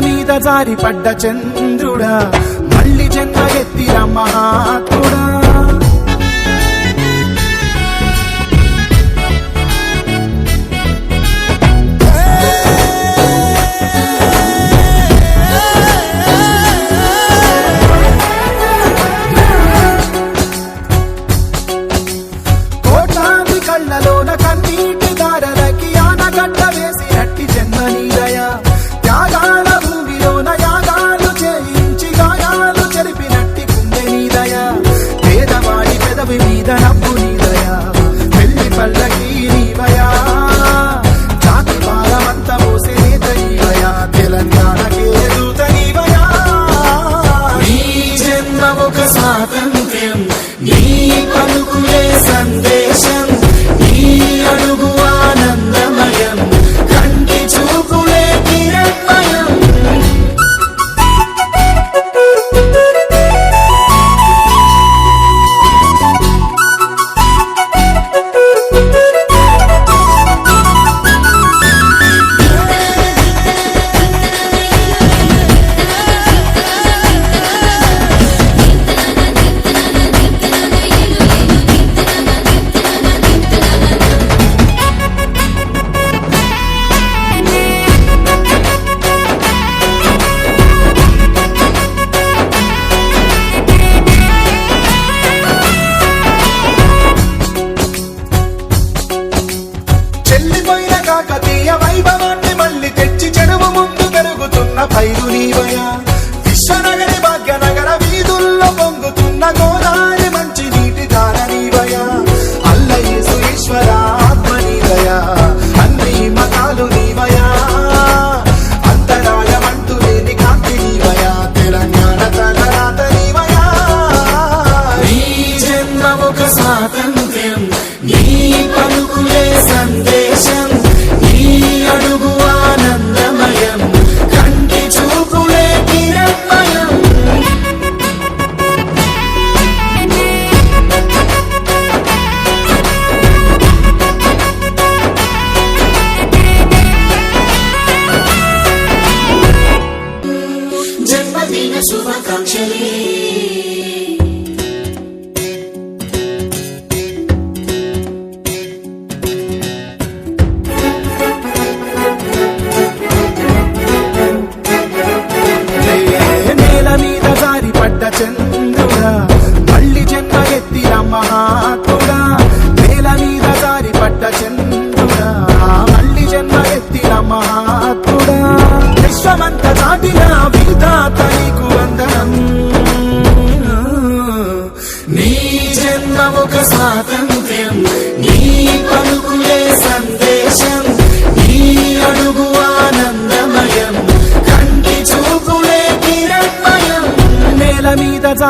మీద జారి పడ్డ చంద్రుడా మళ్ళీ జన్మ ఎత్తిర మహాత్ముడా. కళ్ళలోన కన్నీటి దారలకి ఆనగడ్డ వేసి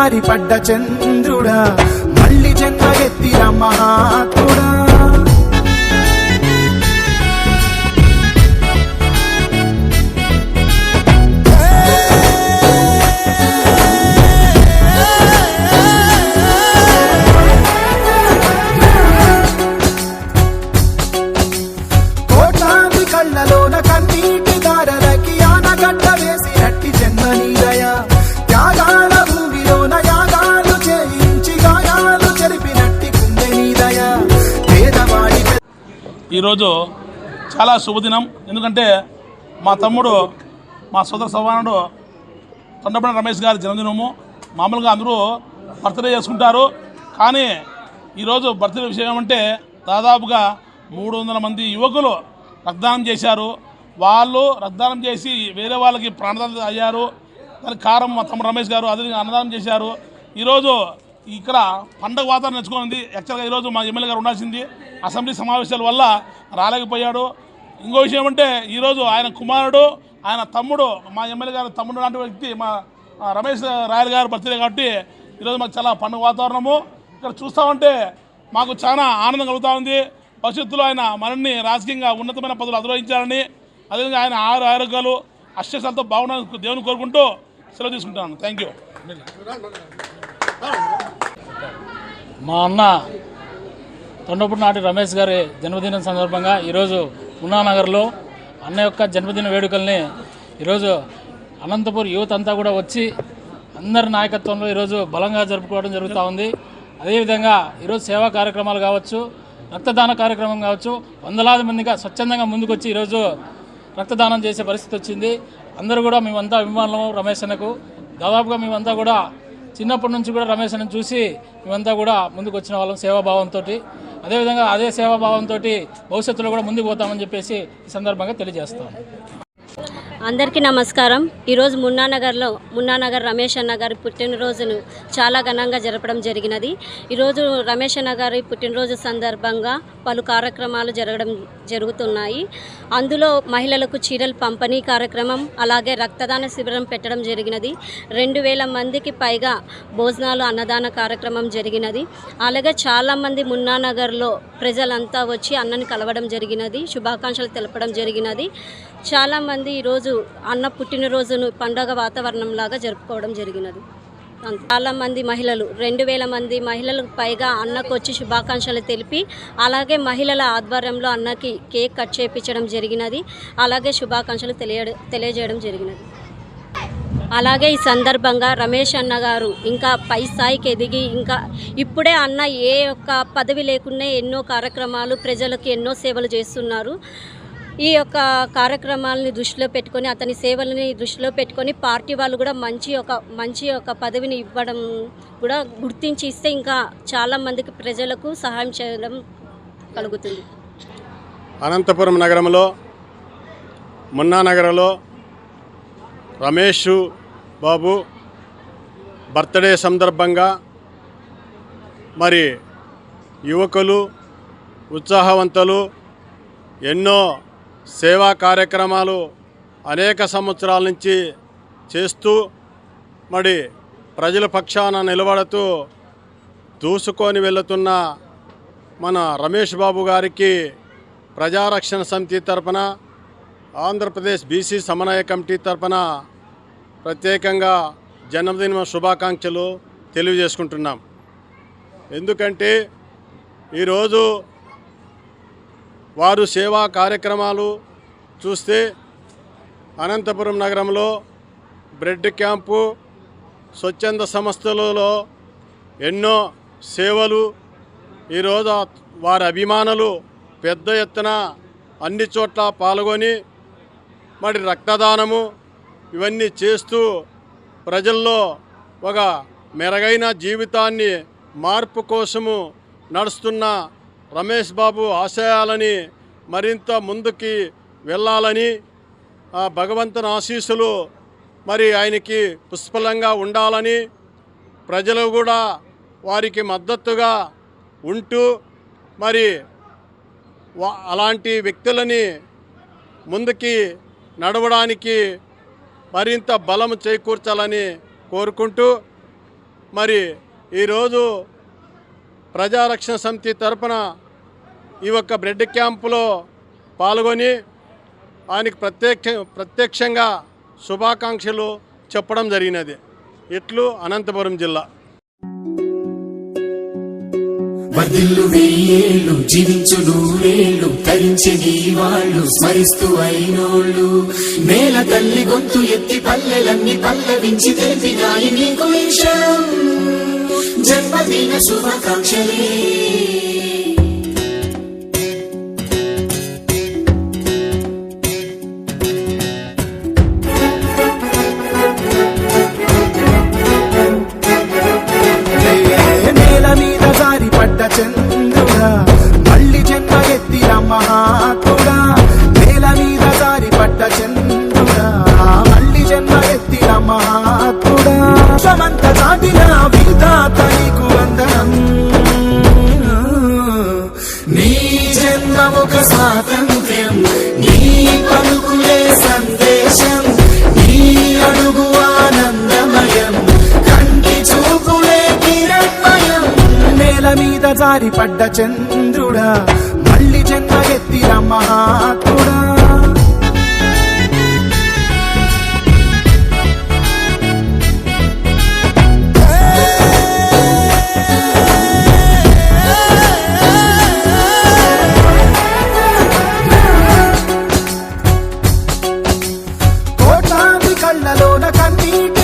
జారిపడ్డ చంద్రుడా మళ్ళీ జన్మ ఎత్తిన మహాత్ముడా. కన్నీటి దారలకి ఆనగడ్డ వేసినట్టి జన్మ నీదయ త్యాగా ఈరోజు చాలా శుభదినం. ఎందుకంటే మా తమ్ముడు మా సోదర సవానుడు తొండపడ రమేష్ గారి జన్మదినము. మామూలుగా అందరూ బర్త్డే చేసుకుంటారు. కానీ ఈరోజు బర్త్డే విషయం అంటే దాదాపుగా మూడు వందల మంది యువకులు రక్తదానం చేశారు. వాళ్ళు రక్తదానం చేసి వేరే వాళ్ళకి ప్రాణదానం అయ్యారు. దానికి కారం మా తమ్ముడు రమేష్ గారు అదే అన్నదానం చేశారు. ఈరోజు ఇక్కడ పండగ వాతావరణం నచ్చుకోనుంది యాక్చువల్గా ఈరోజు మా ఎమ్మెల్యే గారు ఉండాల్సింది. అసెంబ్లీ సమావేశాల వల్ల రాలేకపోయాడు. ఇంకో విషయం ఏమంటే ఈరోజు ఆయన కుమారుడు ఆయన తమ్ముడు మా ఎమ్మెల్యే గారు తమ్ముడు లాంటి వ్యక్తి మా రమేష్ రాయల్ గారు బర్త్డే కాబట్టి ఈరోజు మాకు చాలా పండుగ వాతావరణము. ఇక్కడ చూస్తామంటే మాకు చాలా ఆనందం కలుగుతూ ఉంది. భవిష్యత్తులో ఆయన మనల్ని రాజకీయంగా ఉన్నతమైన పదవులు అధిరోహించాలని అదేవిధంగా ఆయన ఆరు ఆరోగ్యాలు అష్టశాలతో బాగుండాలని దేవుని కోరుకుంటూ సెలవు తీసుకుంటాను థ్యాంక్ యూ మా అన్న తొండపూడి నాటి రమేష్ గారి జన్మదినం సందర్భంగా ఈరోజు ఉన్నానగర్లో అన్న యొక్క జన్మదిన వేడుకల్ని ఈరోజు అనంతపూర్ యువత అంతా కూడా వచ్చి అందరి నాయకత్వంలో ఈరోజు బలంగా జరుపుకోవడం జరుగుతూ ఉంది. అదేవిధంగా ఈరోజు సేవా కార్యక్రమాలు కావచ్చు రక్తదాన కార్యక్రమం కావచ్చు వందలాది మందిగా స్వచ్ఛందంగా ముందుకొచ్చి ఈరోజు రక్తదానం చేసే పరిస్థితి వచ్చింది. అందరూ కూడా మేమంతా అభిమానులము రమేష్ అన్నకు. దాదాపుగా మేమంతా కూడా చిన్నప్పటి నుంచి కూడా రమేష్ అని చూసి మేమంతా కూడా ముందుకు వచ్చిన వాళ్ళం సేవాభావంతో అదేవిధంగా అదే సేవాభావంతో భవిష్యత్తులో కూడా ముందుకు పోతామని చెప్పేసి ఈ సందర్భంగా తెలియజేస్తాం. అందరికీ నమస్కారం. ఈరోజు మున్నానగర్లో మున్నానగర్ రమేష్ అన్న గారి పుట్టినరోజును చాలా ఘనంగా జరపడం జరిగినది. ఈరోజు రమేష్ అన్న గారి పుట్టినరోజు సందర్భంగా పలు కార్యక్రమాలు జరగడం జరుగుతున్నాయి. అందులో మహిళలకు చీరలు పంపిణీ కార్యక్రమం అలాగే రక్తదాన శిబిరం పెట్టడం జరిగినది. రెండు వేల మందికి పైగా భోజనాలు అన్నదాన కార్యక్రమం జరిగినది. అలాగే చాలామంది మున్నానగర్లో ప్రజలంతా వచ్చి అన్నని కలవడం జరిగినది. శుభాకాంక్షలు తెలపడం జరిగినది. చాలామంది ఈరోజు అన్న పుట్టినరోజును పండగ వాతావరణంలాగా జరుపుకోవడం జరిగినది. చాలా చాలామంది మహిళలు రెండు వేల మంది మహిళలకు పైగా అన్నకు వచ్చి శుభాకాంక్షలు తెలిపి అలాగే మహిళల ఆధ్వర్యంలో అన్నకి కేక్ కట్ చేయించడం జరిగినది. అలాగే శుభాకాంక్షలు తెలియ తెలియజేయడం జరిగినది. అలాగే ఈ సందర్భంగా రమేష్ అన్న గారు ఇంకా పై స్థాయికి ఎదిగి ఇంకా ఇప్పుడే అన్న ఏ యొక్క పదవి లేకుండా ఎన్నో కార్యక్రమాలు ప్రజలకు ఎన్నో సేవలు చేస్తున్నారు. ఈ యొక్క కార్యక్రమాలని దృష్టిలో పెట్టుకొని అతని సేవలని దృష్టిలో పెట్టుకొని పార్టీ వాళ్ళు కూడా మంచి ఒక మంచి ఒక పదవిని ఇవ్వడం కూడా గుర్తించి ఇస్తే ఇంకా చాలామందికి ప్రజలకు సహాయం చేయడం కలుగుతుంది. అనంతపురం నగరంలో మున్నా నగరంలో రమేష్ బాబు బర్త్డే సందర్భంగా మరి యువకులు ఉత్సాహవంతులు ఎన్నో సేవా కార్యక్రమాలు అనేక సంవత్సరాల నుంచి చేస్తూ మరి ప్రజల పక్షాన నిలబడుతూ దూసుకొని వెళుతున్న మన రమేష్ బాబు గారికి ప్రజారక్షణ సమితి తరపున ఆంధ్రప్రదేశ్ బీసీ సమన్వయ కమిటీ తరపున ప్రత్యేకంగా జన్మదిన శుభాకాంక్షలు తెలియజేసుకుంటున్నాం. ఎందుకంటే ఈరోజు వారు సేవా కార్యక్రమాలు చూస్తే అనంతపురం నగరంలో బ్రెడ్ క్యాంపు స్వచ్ఛంద సంస్థలలో ఎన్నో సేవలు ఈరోజు వారి అభిమానులు పెద్ద ఎత్తున అన్ని చోట్ల పాల్గొని మరి రక్తదానము ఇవన్నీ చేస్తూ ప్రజల్లో ఒక మెరుగైన జీవితాన్ని మార్పు కోసము నడుస్తున్న రమేష్ బాబు ఆశయాలని మరింత ముందుకి వెళ్ళాలని భగవంతుని ఆశీస్సులు మరి ఆయనకి పుష్పలంగా ఉండాలని ప్రజలు కూడా వారికి మద్దతుగా ఉంటూ మరి అలాంటి వ్యక్తులని ముందుకి నడవడానికి మరింత బలం చేకూర్చాలని కోరుకుంటూ మరి ఈరోజు ప్రజారక్షణ సమితి తరపున ఈ యొక్క బ్రెడ్ క్యాంపులో పాల్గొని ఆయనకి ప్రత్యక్ష ప్రత్యక్షంగా శుభాకాంక్షలు చెప్పడం జరిగినది. ఇట్లు అనంతపురం జిల్లా. వర్ధిల్లు వెయ్యేళ్ళు జీవించు నూరేళ్ళు తరించి నీ వాళ్ళు స్మరిస్తూ అయినోళ్ళు. నేల తల్లి గొంతు ఎత్తి పల్లెలన్నీ పల్లవించి తెలిపినాయి నీకు విషయం. జన్మదిన శుభాకాంక్షలే. మహాత్ముడా. క్షమంత దాటిన విధాత నీకు వందనం. నీ జన్మముఖ స్వాతంత్ర్యం నీ పలుకులే సందేశం నీ అడుగు ఆనందమయం కంటి చూపులే కిరణ్మయం. నేల మీద జారి పడ్డ చంద్రుడా మళ్ళీ జన్మ ఎత్తిన మహాత్ముడా. కళ్ళలోన కన్నీటి